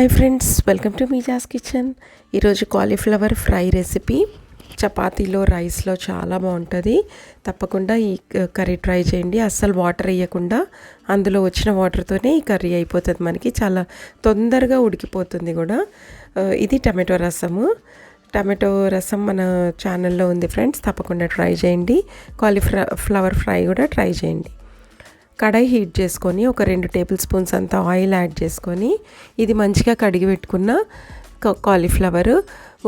Hi friends welcome to మీజాస్ kitchen ఈరోజు cauliflower fry recipe చపాతీలో రైస్లో చాలా బాగుంటుంది. తప్పకుండా ఈ కర్రీ ట్రై చేయండి. అస్సలు వాటర్ వేయకుండా అందులో వచ్చిన వాటర్తోనే ఈ కర్రీ అయిపోతుంది మనకి. చాలా తొందరగా ఉడికిపోతుంది కూడా. ఇది టమాటో రసము. టమాటో రసం మన ఛానల్లో ఉంది ఫ్రెండ్స్ తప్పకుండా ట్రై చేయండి. కాలీఫ్ల ఫ్లవర్ ఫ్రై కూడా ట్రై చేయండి. కడాయి హీట్ చేసుకొని ఒక రెండు టేబుల్ స్పూన్స్ అంత ఆయిల్ యాడ్ చేసుకొని ఇది మంచిగా కడిగి పెట్టుకున్న కాలీఫ్లవర్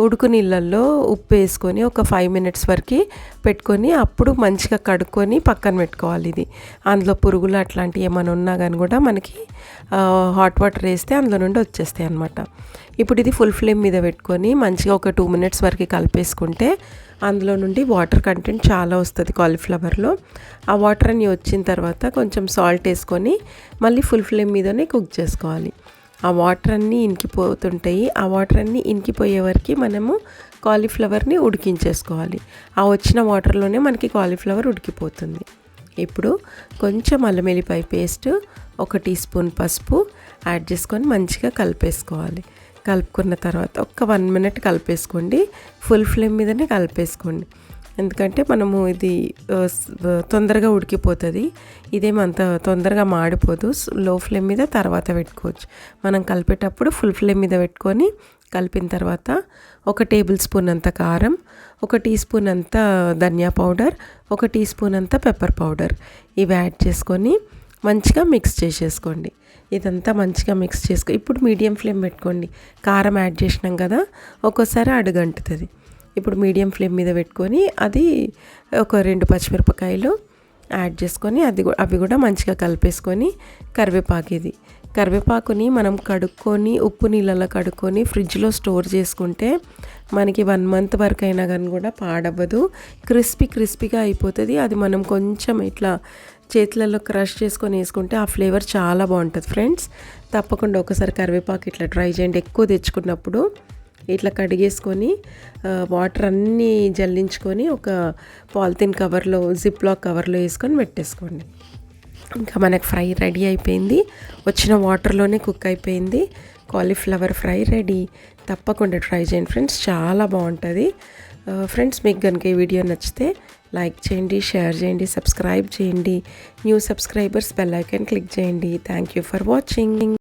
ఉడుకు నీళ్ళల్లో ఉప్పు వేసుకొని ఒక ఫైవ్ మినిట్స్ వరకు పెట్టుకొని అప్పుడు మంచిగా కడుక్కొని పక్కన పెట్టుకోవాలి ఇది. అందులో పురుగులు అట్లాంటివి ఏమైనా ఉన్నా కానీ కూడా మనకి హాట్ వాటర్ వేస్తే అందులో నుండి వచ్చేస్తాయి అనమాట ఇప్పుడు ఇది ఫుల్ ఫ్లేమ్ మీద పెట్టుకొని మంచిగా ఒక టూ మినిట్స్ వరకు కలిపేసుకుంటే అందులో నుండి వాటర్ కంటెంట్ చాలా వస్తుంది కాలీఫ్లవర్లో ఆ వాటర్ అని వచ్చిన తర్వాత కొంచెం సాల్ట్ వేసుకొని మళ్ళీ ఫుల్ ఫ్లేమ్ మీదనే కుక్ చేసుకోవాలి. ఆ వాటర్ అన్నీ ఇంకిపోతుంటాయి ఆ వాటర్ అన్నీ ఇంకిపోయే వరకు మనము కాలీఫ్లవర్ని ఉడికించేసుకోవాలి. ఆ వచ్చిన వాటర్లోనే మనకి కాలీఫ్లవర్ ఉడికిపోతుంది. ఇప్పుడు కొంచెం అల్లం వెల్లిపాయ పేస్ట్ ఒక టీ స్పూన్ పసుపు యాడ్ చేసుకొని మంచిగా కలిపేసుకోవాలి. కలుపుకున్న తర్వాత ఒక్క వన్ మినిట్ కలిపేసుకోండి. ఫుల్ ఫ్లేమ్ మీదనే కలిపేసుకోండి. ఎందుకంటే మనము ఇది తొందరగా ఉడికిపోతుంది. ఇదేమంత తొందరగా మాడిపోదు. లో ఫ్లేమ్ మీద తర్వాత పెట్టుకోవచ్చు. మనం కలిపేటప్పుడు ఫుల్ ఫ్లేమ్ మీద పెట్టుకొని కలిపిన తర్వాత ఒక టేబుల్ స్పూన్ అంత కారం ఒక టీ స్పూన్ అంత ధనియా పౌడర్ ఒక టీ స్పూన్ అంత పెప్పర్ పౌడర్. ఇవి యాడ్ చేసుకొని మంచిగా మిక్స్ చేసేసుకోండి. ఇదంతా మంచిగా మిక్స్ చేసుకో ఇప్పుడు మీడియం ఫ్లేమ్ పెట్టుకోండి. కారం యాడ్ చేసినాం కదా ఒక్కోసారి అడుగంటుతుంది. ఇప్పుడు మీడియం ఫ్లేమ్ మీద పెట్టుకొని అది ఒక రెండు పచ్చిమిరపకాయలు యాడ్ చేసుకొని అది అవి కూడా మంచిగా కలిపేసుకొని కరివేపాకు ఇది కరివేపాకుని మనం కడుక్కొని ఉప్పు నీళ్ళలో కడుక్కొని ఫ్రిడ్జ్లో స్టోర్ చేసుకుంటే మనకి వన్ మంత్ వరకు అయినా కానీ కూడా పాడవ్వదు. క్రిస్పీ క్రిస్పీగా అయిపోతుంది. అది మనం కొంచెం ఇట్లా చేతులలో క్రష్ చేసుకొని వేసుకుంటే ఆ ఫ్లేవర్ చాలా బాగుంటుంది ఫ్రెండ్స్. తప్పకుండా ఒకసారి కరివేపాకు ఇట్లా ట్రై చేయండి. ఎక్కువ తెచ్చుకున్నప్పుడు ఇట్లా కడిగేసుకొని వాటర్ అన్నీ జల్లించుకొని ఒక పాలిథిన్ కవర్లో జిప్ లాక్ కవర్లో వేసుకొని పెట్టేసుకోండి. ఇంకా మనకు ఫ్రై రెడీ అయిపోయింది. వచ్చిన వాటర్లోనే కుక్ అయిపోయింది. Cauliflower fry ready. తప్పకుండా ట్రై చేయండి ఫ్రెండ్స్ చాలా బాగుంటుంది. ఫ్రెండ్స్ మీకు కనుక ఈ వీడియో నచ్చితే లైక్ చేయండి షేర్ చేయండి సబ్స్క్రైబ్ చేయండి. New subscribers bell icon click చేయండి. Thank you for watching.